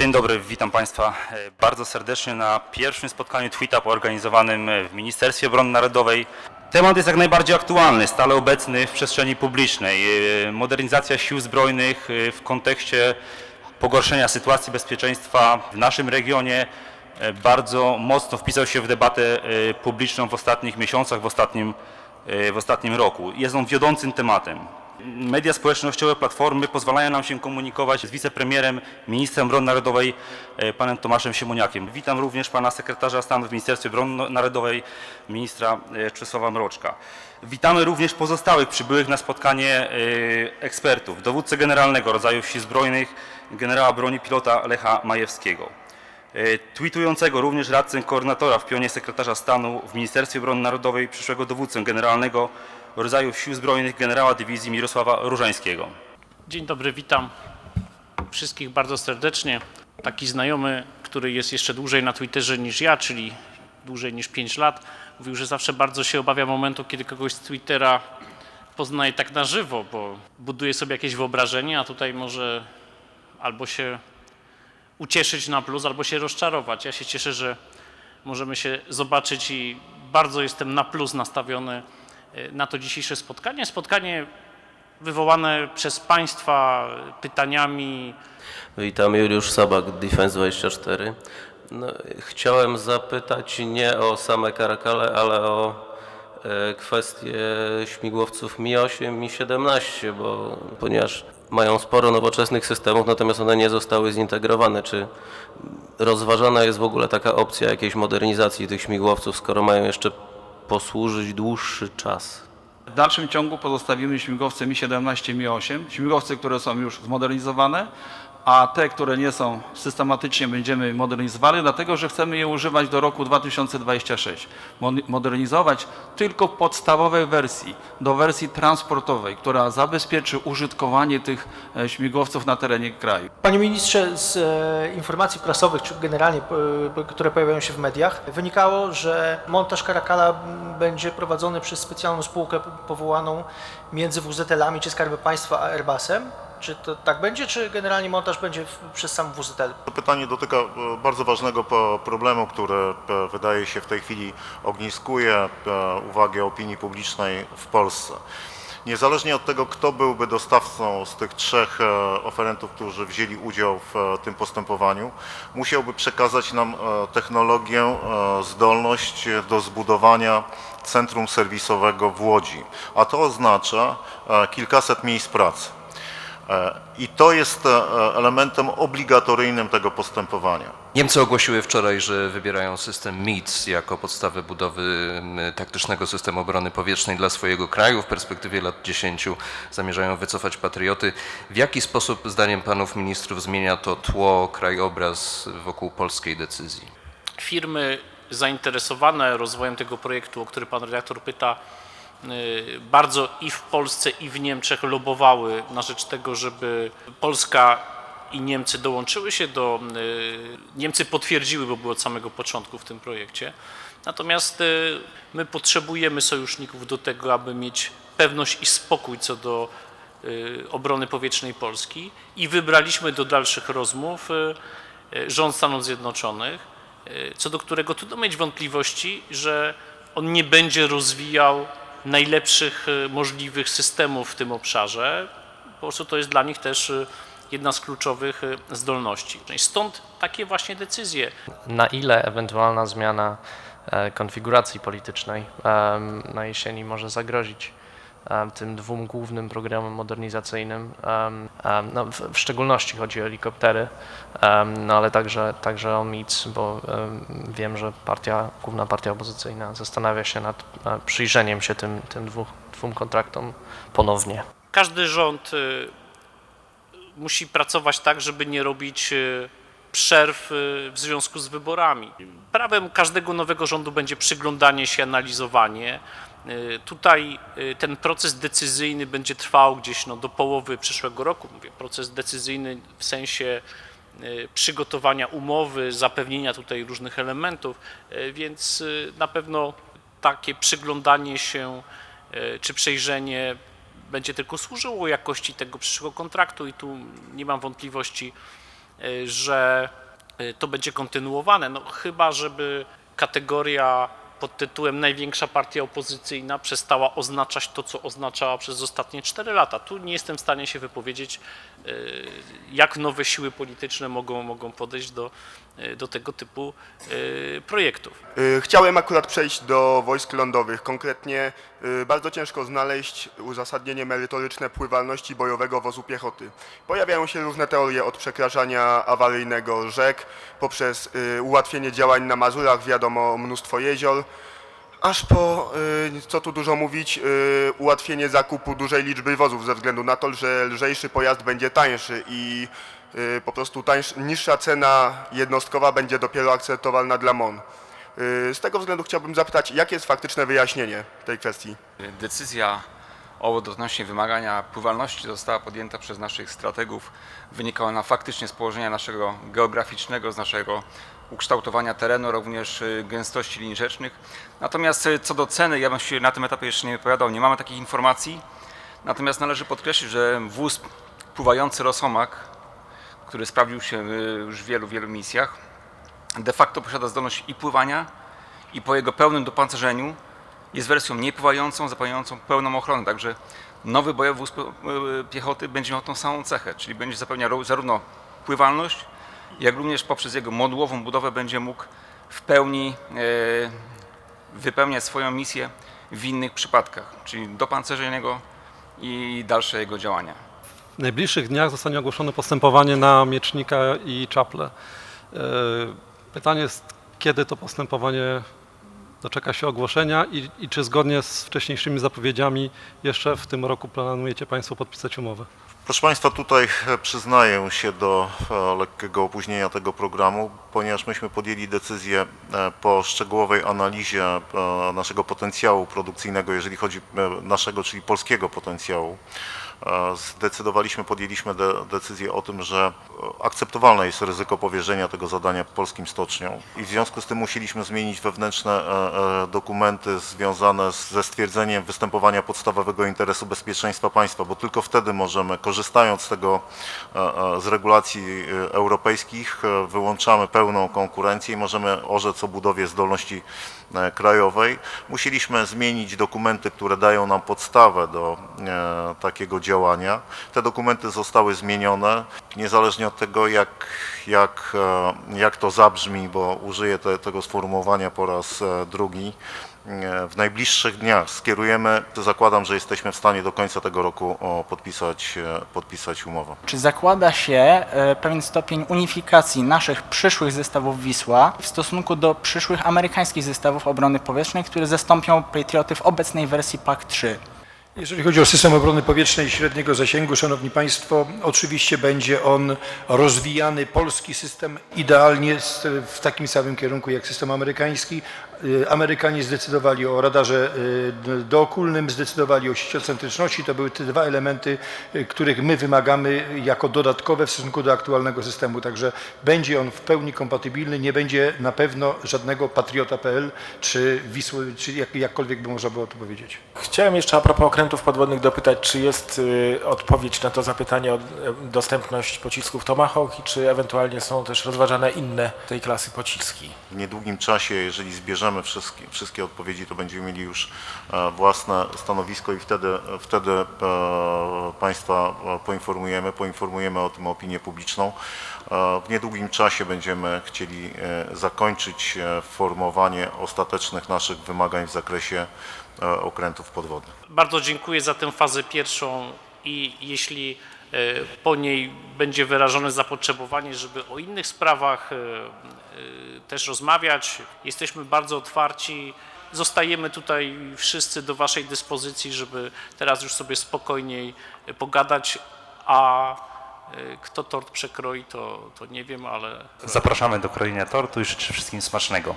Dzień dobry, witam Państwa e, bardzo serdecznie na pierwszym spotkaniu TWITAP organizowanym e, w Ministerstwie Obrony Narodowej. Temat jest jak najbardziej aktualny, stale obecny w przestrzeni publicznej. E, Modernizacja sił zbrojnych w kontekście pogorszenia sytuacji bezpieczeństwa w naszym regionie bardzo mocno wpisał się w debatę publiczną w ostatnich miesiącach, w ostatnim, w ostatnim roku. Jest on wiodącym tematem. Media społecznościowe Platformy pozwalają nam się komunikować z wicepremierem, ministrem obrony narodowej, e, panem Tomaszem Siemoniakiem. Witam również pana sekretarza stanu w Ministerstwie Obrony Narodowej, ministra e, Czesława Mroczka. Witamy również pozostałych przybyłych na spotkanie e, ekspertów, dowódcę generalnego rodzajów sił zbrojnych, generała broni pilota Lecha Majewskiego. E, Tweetującego również radcę koordynatora w pionie sekretarza stanu w Ministerstwie Obrony Narodowej, przyszłego dowódcę generalnego rodzajów sił zbrojnych generała dywizji Mirosława Różańskiego. Dzień dobry, witam wszystkich bardzo serdecznie. Taki znajomy, który jest jeszcze dłużej na Twitterze niż ja, czyli dłużej niż 5 lat, mówił, że zawsze bardzo się obawia momentu, kiedy kogoś z Twittera poznaje tak na żywo, bo buduje sobie jakieś wyobrażenie, a tutaj może albo się ucieszyć na plus, albo się rozczarować. Ja się cieszę, że możemy się zobaczyć i bardzo jestem na plus nastawiony e, na to dzisiejsze spotkanie. Spotkanie wywołane przez Państwa pytaniami. Witam, Juliusz Sabak, Defense24. No, chciałem zapytać nie o same Karakale, ale o e, kwestię śmigłowców Mi-8, Mi-17, bo ponieważ mają sporo nowoczesnych systemów, natomiast one nie zostały zintegrowane. Czy rozważana jest w ogóle taka opcja jakiejś modernizacji tych śmigłowców, skoro mają jeszcze posłużyć dłuższy czas? W dalszym ciągu pozostawimy śmigłowce Mi-17, Mi-8, śmigłowce, które są już zmodernizowane, a te, które nie są, systematycznie będziemy modernizowali, dlatego że chcemy je używać do roku 2026. Mo- Modernizować tylko podstawowej wersji, do wersji transportowej, która zabezpieczy użytkowanie tych e, śmigłowców na terenie kraju. Panie ministrze, z e, informacji prasowych, czy generalnie, które pojawiają się w mediach, wynikało, że montaż Karakala będzie prowadzony przez specjalną spółkę po- powołaną między WZL-ami czy Skarbem Państwa a Airbusem. Czy to tak będzie, czy generalnie montaż będzie przez sam WZL? To pytanie dotyka e, bardzo ważnego problemu, który e, wydaje się w tej chwili ogniskuje e, uwagę opinii publicznej w Polsce. Niezależnie od tego, kto byłby dostawcą z tych trzech oferentów, którzy wzięli udział w tym postępowaniu, musiałby przekazać nam technologię, zdolność do zbudowania centrum serwisowego w Łodzi, a to oznacza kilkaset miejsc pracy. E, I to jest e, elementem obligatoryjnym tego postępowania. Niemcy ogłosiły wczoraj, że wybierają system MITS jako podstawę budowy taktycznego systemu obrony powietrznej dla swojego kraju. W perspektywie lat 10 zamierzają wycofać patrioty. W jaki sposób, zdaniem panów ministrów, zmienia to tło, krajobraz wokół polskiej decyzji? Firmy zainteresowane rozwojem tego projektu, o który pan redaktor pyta, bardzo i w Polsce, i w Niemczech lobowały na rzecz tego, żeby Polska i Niemcy dołączyły się do. y, Niemcy potwierdziły, bo były od samego początku w tym projekcie. Natomiast y, my potrzebujemy sojuszników do tego, aby mieć pewność i spokój co do y, obrony powietrznej Polski i wybraliśmy do dalszych rozmów y, y, rząd Stanów Zjednoczonych, y, co do którego trudno mieć wątpliwości, że on nie będzie rozwijał najlepszych y, możliwych systemów w tym obszarze. Po prostu to jest dla nich też y, jedna z kluczowych y, zdolności. Stąd takie właśnie decyzje. na ile ewentualna zmiana e, konfiguracji politycznej na jesieni może zagrozić tym dwóm głównym programom modernizacyjnym. No, w, szczególności chodzi o helikoptery, no ale także, także o MIC, bo em, wiem, że partia, główna partia opozycyjna zastanawia się nad e, przyjrzeniem się tym, tym dwóch, dwóm kontraktom ponownie. Każdy rząd y, musi pracować tak, żeby nie robić y, przerw y, w związku z wyborami. Prawem każdego nowego rządu będzie przyglądanie się, analizowanie. Y, Tutaj y, ten proces decyzyjny będzie trwał gdzieś no, do połowy przyszłego roku. Mówię, proces decyzyjny w sensie y, przygotowania umowy, zapewnienia tutaj różnych elementów, więc na pewno takie przyglądanie się czy przejrzenie będzie tylko służyło jakości tego przyszłego kontraktu i tu nie mam wątpliwości, że to będzie kontynuowane. No chyba, żeby kategoria pod tytułem największa partia opozycyjna przestała oznaczać to, co oznaczała przez ostatnie 4 lata. Tu nie jestem w stanie się wypowiedzieć, y, jak nowe siły polityczne mogą, mogą podejść do, do tego typu y, projektów. Y, Chciałem akurat przejść do wojsk lądowych. Konkretnie bardzo ciężko znaleźć uzasadnienie merytoryczne pływalności bojowego wozu piechoty. Pojawiają się różne teorie od przekraczania awaryjnego rzek, poprzez ułatwienie działań na Mazurach, wiadomo, mnóstwo jezior, aż po, co tu dużo mówić, ułatwienie zakupu dużej liczby wozów ze względu na to, że lżejszy pojazd będzie tańszy i po prostu tańsz, niższa cena jednostkowa będzie dopiero akceptowalna dla MON. Y, Z tego względu chciałbym zapytać, jakie jest faktyczne wyjaśnienie tej kwestii? Decyzja o odnośnie wymagania pływalności została podjęta przez naszych strategów. Wynikała ona faktycznie z położenia naszego geograficznego, z naszego ukształtowania terenu, również y, gęstości linii rzecznych. Natomiast y, co do ceny, ja bym się na tym etapie jeszcze nie wypowiadał, nie mamy takich informacji. Natomiast należy podkreślić, że wóz pływający Rosomak, który sprawdził się y, już w wielu, wielu misjach, de facto posiada zdolność i pływania, i po jego pełnym dopancerzeniu jest wersją niepływającą, zapewniającą pełną ochronę. Także nowy bojowy wóz pie- y, piechoty będzie miał tą samą cechę, czyli będzie zapewniał zarówno pływalność, jak również poprzez jego modułową budowę będzie mógł w pełni e, wypełniać swoją misję w innych przypadkach, czyli dopancerzenie go i dalsze jego działania. W najbliższych dniach zostanie ogłoszone postępowanie na Miecznika i Czaple. E, Pytanie jest, kiedy to postępowanie doczeka się ogłoszenia i, i czy zgodnie z wcześniejszymi zapowiedziami jeszcze w tym roku planujecie Państwo podpisać umowę? Proszę Państwa, tutaj e, przyznaję się do e, lekkiego opóźnienia tego programu, ponieważ myśmy podjęli decyzję po szczegółowej analizie naszego potencjału produkcyjnego, jeżeli chodzi naszego, czyli polskiego potencjału. Zdecydowaliśmy, podjęliśmy de, decyzję o tym, że e, akceptowalne jest ryzyko powierzenia tego zadania polskim stoczniom i w związku z tym musieliśmy zmienić wewnętrzne e, e, dokumenty związane z- ze stwierdzeniem występowania podstawowego interesu bezpieczeństwa państwa, bo tylko wtedy możemy, korzystając z tego, z regulacji europejskich, wyłączamy pełną konkurencję i możemy orzec o budowie zdolności krajowej. Musieliśmy zmienić dokumenty, które dają nam podstawę do takiego działania. Te dokumenty zostały zmienione, niezależnie od tego, jak, jak, e, jak to zabrzmi, bo użyję te, tego sformułowania po raz e, drugi. E, W najbliższych dniach skierujemy, zakładam, że jesteśmy w stanie do końca tego roku podpisać, podpisać umowę. Czy zakłada się pewien stopień unifikacji naszych przyszłych zestawów Wisła w stosunku do przyszłych amerykańskich zestawów obrony powietrznej, które zastąpią Patrioty w obecnej wersji PAK-3? Jeżeli chodzi o system obrony powietrznej średniego zasięgu, Szanowni Państwo, oczywiście będzie on rozwijany, polski system idealnie w takim samym kierunku jak system amerykański. Y, Amerykanie zdecydowali o radarze y, d- dookulnym, zdecydowali o sieciocentryczności. To były te dwa elementy, y, których my wymagamy jako dodatkowe w stosunku do aktualnego systemu. Także będzie on w pełni kompatybilny, nie będzie na pewno żadnego Patriota.pl czy Wisły, czy jak, jakkolwiek by można było to powiedzieć. Chciałem jeszcze a propos okrętów podwodnych dopytać, czy jest y, odpowiedź na to zapytanie o dostępność pocisków Tomahawk i czy ewentualnie są też rozważane inne tej klasy pociski? W niedługim czasie, jeżeli zbierzemy wszystkie, wszystkie odpowiedzi, to będziemy mieli już e, własne stanowisko i wtedy, wtedy e, Państwa e, poinformujemy, poinformujemy o tym opinię publiczną. W niedługim czasie będziemy chcieli zakończyć formowanie ostatecznych naszych wymagań w zakresie okrętów podwodnych. Bardzo dziękuję za tę fazę pierwszą i jeśli po niej będzie wyrażone zapotrzebowanie, żeby o innych sprawach e, e, też rozmawiać, jesteśmy bardzo otwarci. Zostajemy tutaj wszyscy do Waszej dyspozycji, żeby teraz już sobie spokojniej pogadać, a e, kto tort przekroi, to, to nie wiem, ale Zapraszamy do krojenia tortu i życzę wszystkim smacznego.